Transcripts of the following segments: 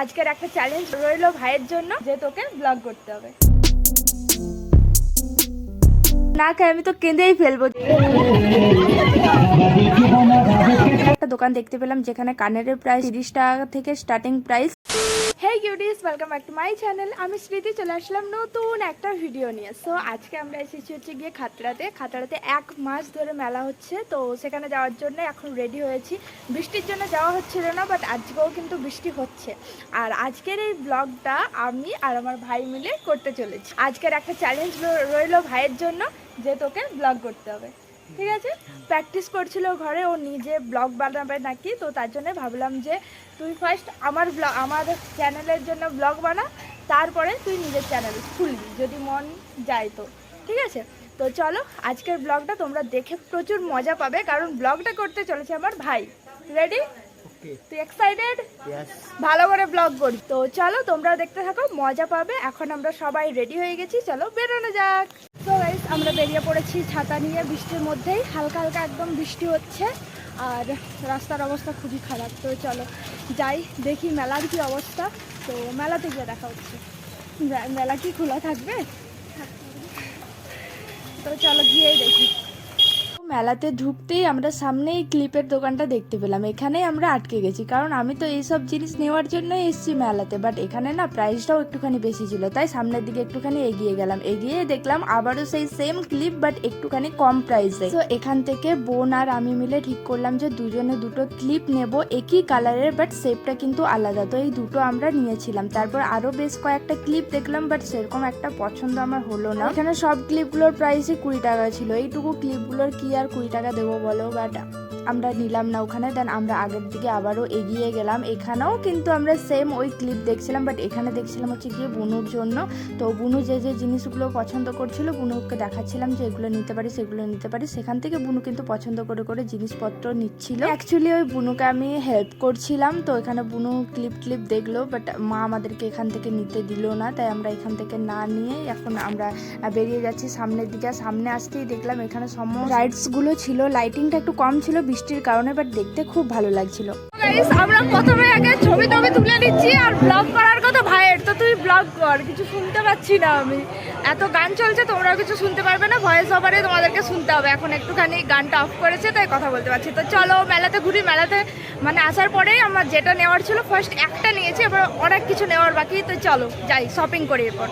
আজকের একটা চ্যালেঞ্জ রইল ভাইয়ের জন্য যে তোকে ব্লগ করতে হবে। না খাই, আমি তো কেঁদেই ফেলব। একটা দোকান দেখতে পেলাম যেখানে কানের প্রাইস তিরিশ টাকা থেকে starting price hey cuties welcome back to my channel আমি স্মৃতি, চলে আসলাম নতুন একটা ভিডিও নিয়ে। সো আজকে আমরা এসেছি হচ্ছে গিয়ে খাতড়াতে। খাতড়াতে এক মাস ধরে মেলা হচ্ছে। তো সেখানে যাওয়ার জন্য এখন রেডি হয়েছি। বৃষ্টির জন্য যাওয়া হচ্ছিল না বাট আজকেও কিন্তু বৃষ্টি হচ্ছে। আর আজকের এই ব্লগটা আমি আর আমার ভাই মিলে করতে চলেছি। আজকের একটা চ্যালেঞ্জ রইল ভাইয়ের জন্য যে তোকে ব্লগ করতে হবে। ঠিক আছে? প্র্যাকটিস করছিল ঘরে ও নিজে ব্লগ বানাবে নাকি? তো তার জন্য ভাবলাম যে তুই ফার্স্ট আমার ব্লগ আমার চ্যানেলের জন্য ব্লগ বানা তারপরে তুই নিজের চ্যানেল খুলবি যদি মন যায় তো। ঠিক আছে? তো চলো আজকের ব্লগটা তোমরা দেখে প্রচুর মজা পাবে কারণ ব্লগটা করতে চলেছে আমার ভাই। রেডি তুই এক্সাইটেড ভালো করে ব্লগ করি। তো চলো তোমরা দেখতে থাকো মজা পাবে। এখন আমরা সবাই রেডি হয়ে গেছি চলো বেরোনো যাক। আমরা বেরিয়ে পড়েছি ছাতা নিয়ে, বৃষ্টির মধ্যেই। হালকা হালকা একদম বৃষ্টি হচ্ছে, আর রাস্তার অবস্থা খুবই খারাপ। তো চলো যাই, দেখি মেলার কি অবস্থা। তো মেলাতে গিয়ে দেখা হচ্ছে। মেলা কি খোলা থাকবে? তো চলো গিয়েই দেখি। মেলাতে ঢুকতেই আমরা সামনেই ক্লিপের দোকানটা দেখতে পেলাম। এখানেই আমরা আটকে গেছি। কারণ আমি তো এইসব জিনিস নেওয়ার জন্যই এসেছি মেলাতে। বাট এখানে না প্রাইসটাও একটুখানি বেশি ছিল। তাই সামনের দিকে একটুখানি এগিয়ে গেলাম। এগিয়ে দেখলাম আবারও সেই সেম ক্লিপ বাট একটুখানি কম প্রাইসে তো এখান থেকে বোন আর আমি মিলে ঠিক করলাম যে দুজনে দুটো ক্লিপ নেব একই কালারের বাট শেপটা কিন্তু আলাদা। তো এই দুটো আমরা নিয়েছিলাম। তারপর আরও বেশ কয়েকটা ক্লিপ দেখলাম বাট সেরকম একটা পছন্দ আমার হলো না। এখানে সব ক্লিপগুলোর প্রাইসই কুড়ি টাকা ছিল। এইটুকু ক্লিপগুলোর কি আর কুড়ি টাকা দেবো বলো বাট আমরা নিলাম না ওখানে দেন আমরা আগের দিকে আবারও এগিয়ে গেলাম। এখানেও কিন্তু আমরা সেম ওই ক্লিপ দেখছিলাম বাট এখানে দেখছিলাম হচ্ছে গিয়ে বুনুর জন্য। তো বুনু যে যে জিনিসগুলো পছন্দ করছিল, বুনুকে দেখাচ্ছিলাম যে এগুলো নিতে পারি, সেগুলো নিতে পারি। সেখান থেকে বুনু কিন্তু পছন্দ করে করে জিনিসপত্র নিচ্ছিল। অ্যাকচুয়ালি ওই বুনুকে আমি হেল্প করছিলাম, তো এখানে বুনু ক্লিপ ক্লিপ দেখল বাট মা আমাদেরকে এখান থেকে নিতে দিল না, তাই আমরা এখান থেকে না নিয়ে এখন আমরা বেরিয়ে যাচ্ছি সামনের দিকে। সামনে আসতেই দেখলাম এখানে সমস্ত রাইডসগুলো ছিল লাইটিংটা একটু কম ছিল বৃষ্টির কারণে বাট দেখতে খুব ভালো লাগছিল আমরা প্রথমে আগে ছবি টবি তুলে নিচ্ছি আর ব্লগ করার কথা ভাইয়ের তো তুই ব্লগ কর কিছু শুনতে পাচ্ছি না আমি এত গান চলছে তোমরা কিছু শুনতে পারবে না ভয়েস ওভারে তোমাদেরকে শুনতে হবে এখন একটুখানি গানটা অফ করেছে তাই কথা বলতে পারছি তো চলো মেলাতে ঘুরি মেলাতে মানে আসার পরেই আমার যেটা নেওয়ার ছিল ফার্স্ট একটা নিয়েছি এবার অনেক কিছু নেওয়ার বাকি তো চলো যাই শপিং করি এরপর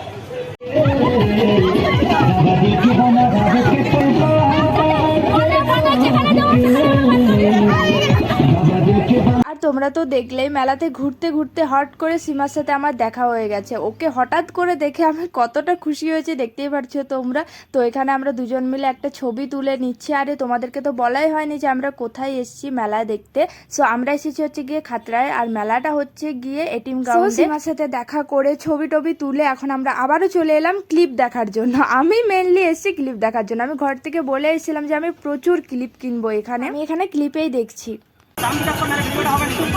আর তোমরা তো দেখলেই মেলাতে ঘুরতে ঘুরতে হট করে সীমার সাথে আমার দেখা হয়ে গেছে। ওকে হঠাৎ করে দেখে আমি কতটা খুশি হয়েছি দেখতেই পারছ তোমরা? তো এখানে আমরা দুজন মিলে একটা ছবি তুলে নিচ্ছি। আরে তোমাদেরকে তো বলাই হয়নি যে আমরা কোথায় এসেছি মেলা দেখতে। সো আমরা এসেছি হচ্ছে গিয়ে খাতরায় আর মেলাটা হচ্ছে গিয়ে এটিম গ্রাউন্ডে সীমার সাথে দেখা করে ছবি টবি তুলে এখন আমরা আবারও চলে এলাম ক্লিপ দেখার জন্য। আমি মেনলি এসেছি ক্লিপ দেখার জন্য। আমি ঘর থেকে বলে এসেছিলাম যে আমি প্রচুর ক্লিপ কিনবো এখানে। আমি এখানে ক্লিপেই দেখছি। দাম যখন আর হবে? না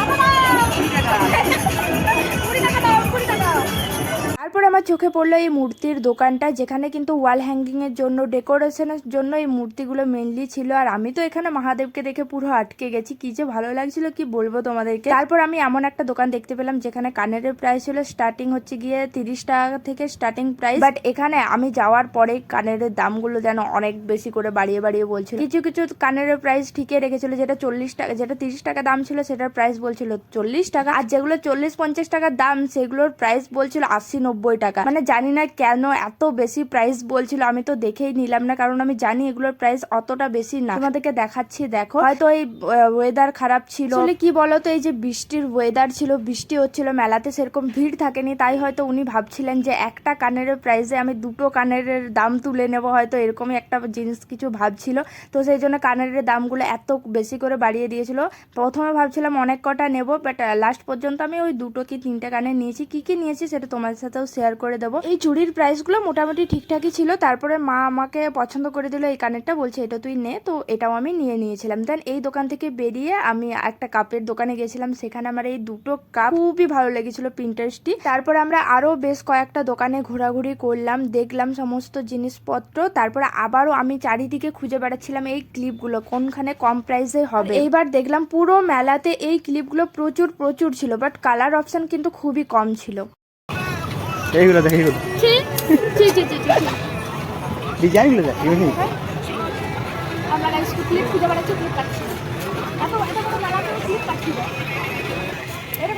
তারপর আমার চোখে পড়ল এই মূর্তির দোকানটা, যেখানে কিন্তু ওয়াল হ্যাঙ্গিং এর জন্য ডেকোরেশনের জন্য এই মূর্তিগুলো মেনলি ছিল। আর আমি তো এখানে মহাদেবকে দেখে পুরো আটকে গেছি। কি যে ভালো লাগছিল, কি বলব তোমাদেরকে? তারপর আমি এমন একটা দোকান দেখতে পেলাম, যেখানে কানের প্রাইস ছিল স্টার্টিং হচ্ছে গিয়ে তিরিশ টাকা থেকে স্টার্টিং প্রাইস বাট এখানে আমি যাওয়ার পরে কানের দামগুলো যেন অনেক বেশি করে বাড়িয়ে বাড়িয়ে বলছিল। কিছু কিছু কানের প্রাইস ঠিকই রেখেছিল, যেটা চল্লিশ টাকা, যেটা তিরিশ টাকা দাম ছিল, সেটার প্রাইস বলছিল চল্লিশ টাকা। আর যেগুলো চল্লিশ পঞ্চাশ টাকার দাম, সেগুলোর প্রাইস বলছিল আশি নব্বই টাকা। মানে জানি না কেন এত বেশি প্রাইস বলছিল, আমি তো দেখেই নিলাম না, কারণ আমি জানি এগুলোর প্রাইস অতটা বেশি না। তোমাদেরকে দেখাচ্ছি, দেখো। হয়তো এই ওয়েদার খারাপ ছিল। কি বলতো, এই যে বৃষ্টির ওয়েদার ছিল, বৃষ্টি হচ্ছিল, মেলাতে সেরকম ভিড় থাকেনি, তাই হয়তো উনি ভাবছিলেন যে একটা কানের প্রাইসে আমি দুটো কানের দাম তুলে নেব, হয়তো এরকমই একটা জিনিস কিছু ভাবছিল। তো সেই জন্য কানের দামগুলো এত বেশি করে বাড়িয়ে দিয়েছিল। প্রথমে ভাবছিলাম অনেক কটা নেব বাট লাস্ট পর্যন্ত আমি ওই দুটো কি তিনটে কানে নিয়েছি। কি কি নিয়েছি সেটা তোমাদের সাথেও শেয়ার করে দেবো। এই চুড়ির প্রাইসগুলো মোটামুটি ঠিকঠাকই ছিল। তারপরে মা আমাকে পছন্দ করে দিল এই কানেরটা বলছে, এটা তুই নে। তো এটাও আমি নিয়ে নিয়েছিলাম। দেন এই দোকান থেকে বেরিয়ে আমি একটা কাপের দোকানে গেছিলাম। সেখানে আমার এই দুটো কাপ খুবই ভালো লেগেছিল প্রিন্টার্সটি তারপরে আমরা আরও বেশ কয়েকটা দোকানে ঘোরাঘুরি করলাম, দেখলাম সমস্ত জিনিসপত্র। তারপরে আবারও আমি চারিদিকে খুঁজে বেড়াচ্ছিলাম এই ক্লিপগুলো কোনখানে কম প্রাইসে হবে। এইবার দেখলাম পুরো মেলাতে এই ক্লিপগুলো প্রচুর প্রচুর ছিল বাট কালার অপশন কিন্তু খুবই কম ছিল। এইগুলো দেখ এইগুলো। ডিজাইনগুলো দেখ এগুলো আমরা একটু ক্লিপ খুঁজে বেড়াচ্ছি ক্লিপ পাচ্ছি এত এত বড় মেলা করে ক্লিপ পাচ্ছি না। এটা?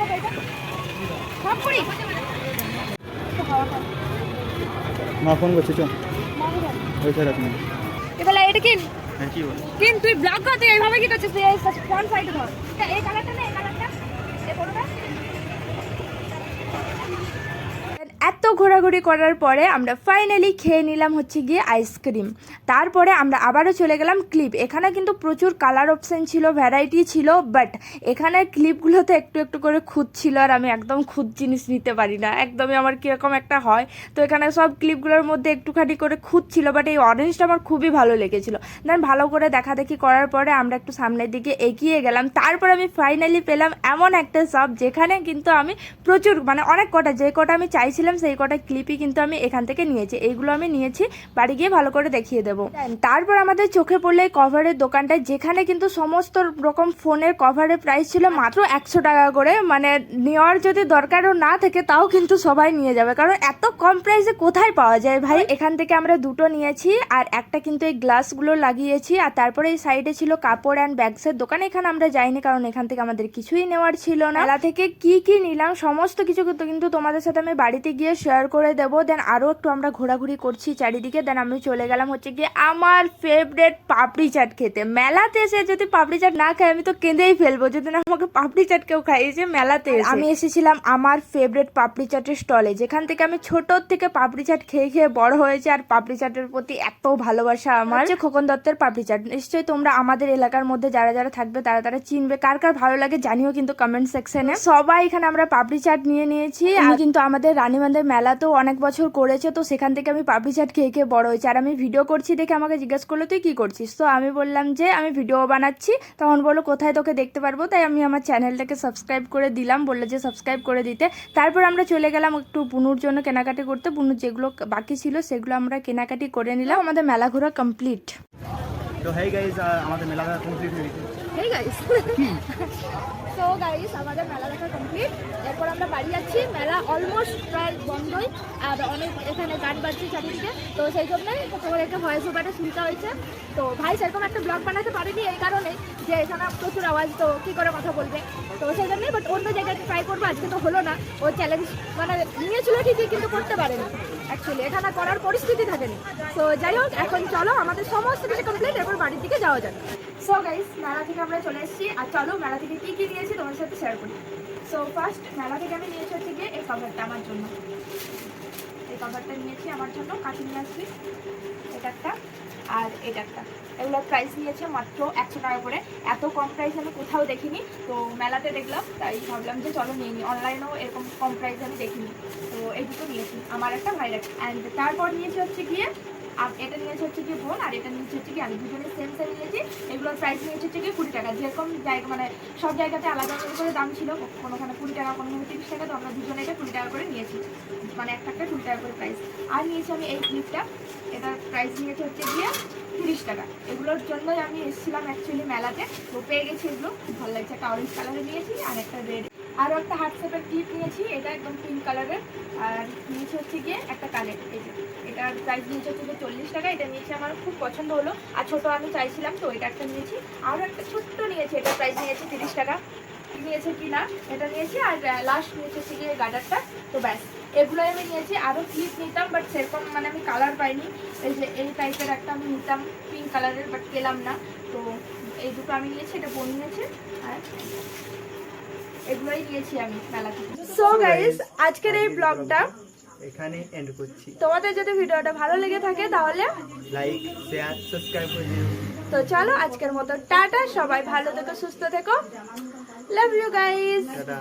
সব করি? মা ফোন করছে চল। এটা কিন। হ্যাঁ কি বল? কিন তুই ব্লগ করতে এইভাবে কি করছিস? তুই এই ফ্রন্ট সাইডে ধর। এই কালারটা না এই কালারটা এই কোনটা এত ঘোরাঘুরি করার পরে আমরা ফাইনালি খেয়ে নিলাম হচ্ছে গিয়ে আইসক্রিম তারপরে আমরা আবারও চলে গেলাম ক্লিপ এখানে কিন্তু প্রচুর কালার অপশান ছিল ভ্যারাইটি ছিল বাট এখানে ক্লিপগুলোতে একটু একটু করে খুঁত ছিল আর আমি একদম খুঁত জিনিস নিতে পারি না। একদমই আমার কীরকম একটা হয়। তো এখানে সব ক্লিপগুলোর মধ্যে একটুখানি করে খুঁত ছিল বাট এই অরেঞ্জটা আমার খুবই ভালো লেগেছিল। দেন ভালো করে দেখা দেখি করার পরে আমরা একটু সামনের দিকে এগিয়ে গেলাম। তারপর আমি ফাইনালি পেলাম এমন একটা শপ যেখানে কিন্তু আমি প্রচুর মানে অনেক কটা, যে কটা আমি চাইছিলাম সেই কটা ক্লিপই কিন্তু আমি এখান থেকে নিয়েছি। এইগুলো আমি নিয়েছি বাড়ি গিয়ে ভালো করে দেখিয়ে দেবো। তারপর আমাদের চোখে পড়লে এই কভারের দোকানটা যেখানে কিন্তু সমস্ত রকম ফোনের কভারের প্রাইস ছিল মাত্র একশো টাকা করে। মানে নেওয়ার যদি দরকারও না থাকে তাও কিন্তু সবাই নিয়ে যাবে। কারণ এত কম প্রাইসে কোথায় পাওয়া যায় ভাই? এখান থেকে আমরা দুটো নিয়েছি আর একটা কিন্তু এই গ্লাসগুলো লাগিয়েছি। আর তারপরে এই সাইডে ছিল কাপড় অ্যান্ড ব্যাগসের দোকান। এখানে আমরা যাইনি কারণ এখান থেকে আমাদের কিছুই নেওয়ার ছিল না। মেলা থেকে কি কি নিলাম সমস্ত কিছু কিন্তু কিন্তু তোমাদের সাথে আমি বাড়িতে গিয়ে শেয়ার করে দেবো। দেন আরও একটু আমরা ঘোরাঘুরি করছি চারিদিকে। দেন আমি চলে গেলাম হচ্ছে গিয়ে আমার ফেভারেট পাপড়ি চাট খেতে। মেলাতে এসে যদি পাপড়ি চাট না খাই আমি তো কেঁদেই ফেলব। যদি না আমাকে পাপড়ি চাট কেউ খাইয়েছে মেলাতে আমি এসেছিলাম আমার ফেভারেট পাপড়ি চাটের স্টলে যেখান থেকে আমি ছোট থেকে পাপড়ি চাট খেয়ে খেয়ে বড় হয়েছে আর পাপড়ি চাটের প্রতি এত ভালোবাসা আমার। হচ্ছে খোকন দত্তের পাপড়ি চাট। নিশ্চয়ই তোমরা আমাদের এলাকার মধ্যে যারা যারা থাকবে তারা তারা চিনবে। কার কার ভালো লাগে জানিও কিন্তু কমেন্ট সেকশনে সবাই এখানে আমরা পাপড়ি চাট নিয়ে নিয়েছি। আমি কিন্তু আমাদের রানীবান্ধের মেলাতেও অনেক বছর করেছে, তো সেখান থেকে আমি পাপড়ি চাট খেয়ে খেয়ে বড় হয়েছে। আর আমি ভিডিও করছি দেখে আমাকে জিজ্ঞেস করল, তুই কি করছিস? তো আমি বললাম যে, আমি ভিডিও বানাচ্ছি। তখন বলল, কোথায় তোকে দেখতে পারব? তাই আমি আমার চ্যানেলটাকে সাবস্ক্রাইব করে দিলাম, বলল যে সাবস্ক্রাইব করে দিতে। তারপর আমরা চলে গেলাম একটু বুনুর জন্য কেনাকাটি করতে। বুনুর যেগুলো বাকি ছিল, সেগুলো আমরা কেনাকাটি করে নিলাম। আমাদের মেলা ঘোরা কমপ্লিট তো হেই গাইজ আমাদের মেলাটা কমপ্লিট হয়ে গেছে। হেই গাইস তো গাইস আমাদের মেলা দেখা কমপ্লিট এরপর আমরা বাড়ি যাচ্ছি মেলা অলমোস্ট প্রায় বন্ধই আর অনেক এখানে গান বাজছে চারিদিকে। তো সেই জন্যই তোমাদেরকে ভয়েস ওভারটা শুনতে হয়েছে। তো ভাই সেরকম একটা ব্লগ বানাতে পারেনি এই কারণে যে এখানে প্রচুর আওয়াজ তো কী করে কথা বলবে? তো সেই জন্যই বাট অন্য জায়গায় ট্রাই করব আজকে তো হলো না। ও চ্যালেঞ্জ মানে নিয়েছিল ঠিকই কিন্তু করতে পারেনি। অ্যাকচুয়ালি এখানে করার পরিস্থিতি থাকেনি। তো যাই হোক, এখন চলো, আমাদের সমস্ত কিছু কমপ্লিট এরপর বাড়ির দিকে যাওয়া যাবে সো গাইস মেলা থেকে আমরা চলে এসেছি। আর চলো, মেলা থেকে কী কী নিয়েছি তোমার সাথে শেয়ার করি। সো ফার্স্ট মেলা থেকে আমি নিয়েছি হচ্ছে গিয়ে এই কভারটা আমার জন্য। কভারটা নিয়েছি আমার জন্য, কাঠি নিয়ে আসছি এটা একটা, আর এটা একটা। এগুলোর প্রাইস নিয়েছে মাত্র একশো টাকা করে। এত কম প্রাইস আমি কোথাও দেখিনি, তো মেলাতে দেখলাম, তাই ভাবলাম যে চলো নিয়ে নিই অনলাইনেও এরকম কম প্রাইস আমি দেখিনি। তো এই দুটো নিয়েছি, আমার একটা, ভাইয়ের অ্যান্ড তারপর নিয়েছি হচ্ছে গিয়ে, আর এটা নিয়েছে হচ্ছে গিয়ে বোন, আর এটা নিয়েছে হচ্ছে গিয়ে আমি। দুজনে সেম সেম নিয়েছি। এগুলোর প্রাইস নিয়েছে হচ্ছে গিয়ে কুড়ি টাকা। যেরকম জায়গা মানে সব জায়গাতে আলাদা আলাদা করে দাম ছিল, কোনোখানে কুড়ি টাকা, কোনোখানে তিরিশ টাকা, তো আমরা দুজনে এটা কুড়ি টাকা করে নিয়েছি। মানে একটা একটা কুড়ি টাকা করে প্রাইস আর নিয়েছি আমি এই ক্লিপটা এটার প্রাইস নিয়েছে হচ্ছে গিয়ে তিরিশ টাকা। এগুলোর জন্যই আমি এসেছিলাম অ্যাকচুয়ালি মেলাতে। তো পেয়ে গেছি এগুলো। ভালো লাগছে। একটা অরেঞ্জ কালারে নিয়েছি আর একটা রেড আরও একটা হোয়াটসঅ্যাপের ক্লিপ নিয়েছি। এটা একদম পিঙ্ক কালারের আর নিয়েছি হচ্ছে গিয়ে একটা কানের এই যে এটার প্রাইস নিয়েছে হচ্ছে চল্লিশ টাকা। এটা নিয়েছি আমার খুব পছন্দ হলো। আর ছোটো আমি চাইছিলাম তো, এটা একটা নিয়েছি। আরও একটা ছোট্ট নিয়েছি। এটার প্রাইস নিয়েছি তিরিশ টাকা। নিয়েছে কি না এটা নিয়েছি আর লাস্ট নিয়েছে গিয়ে গার্ডারটা তো ব্যাস এগুলোই আমি নিয়েছি। আরও ক্লিপ নিতাম বাট সেরকম মানে আমি কালার পাইনি। এই যে এই টাইপের একটা আমি নিতাম পিঙ্ক কালারের বাট পেলাম না। তো এই দুটো আমি নিয়েছি এটা বোন নিয়েছে আর এগুলোই নিয়েছি আমি মেলা থেকে। সো গাইস আজকের এই ব্লগটা এখানে এন্ড করছি। তোমাদের যদি ভিডিওটা ভালো লেগে থাকে তাহলে লাইক শেয়ার সাবস্ক্রাইব করে দিও। তো চলো আজকের মতো টাটা সবাই ভালো থেকো সুস্থ থেকো। Love you guys tata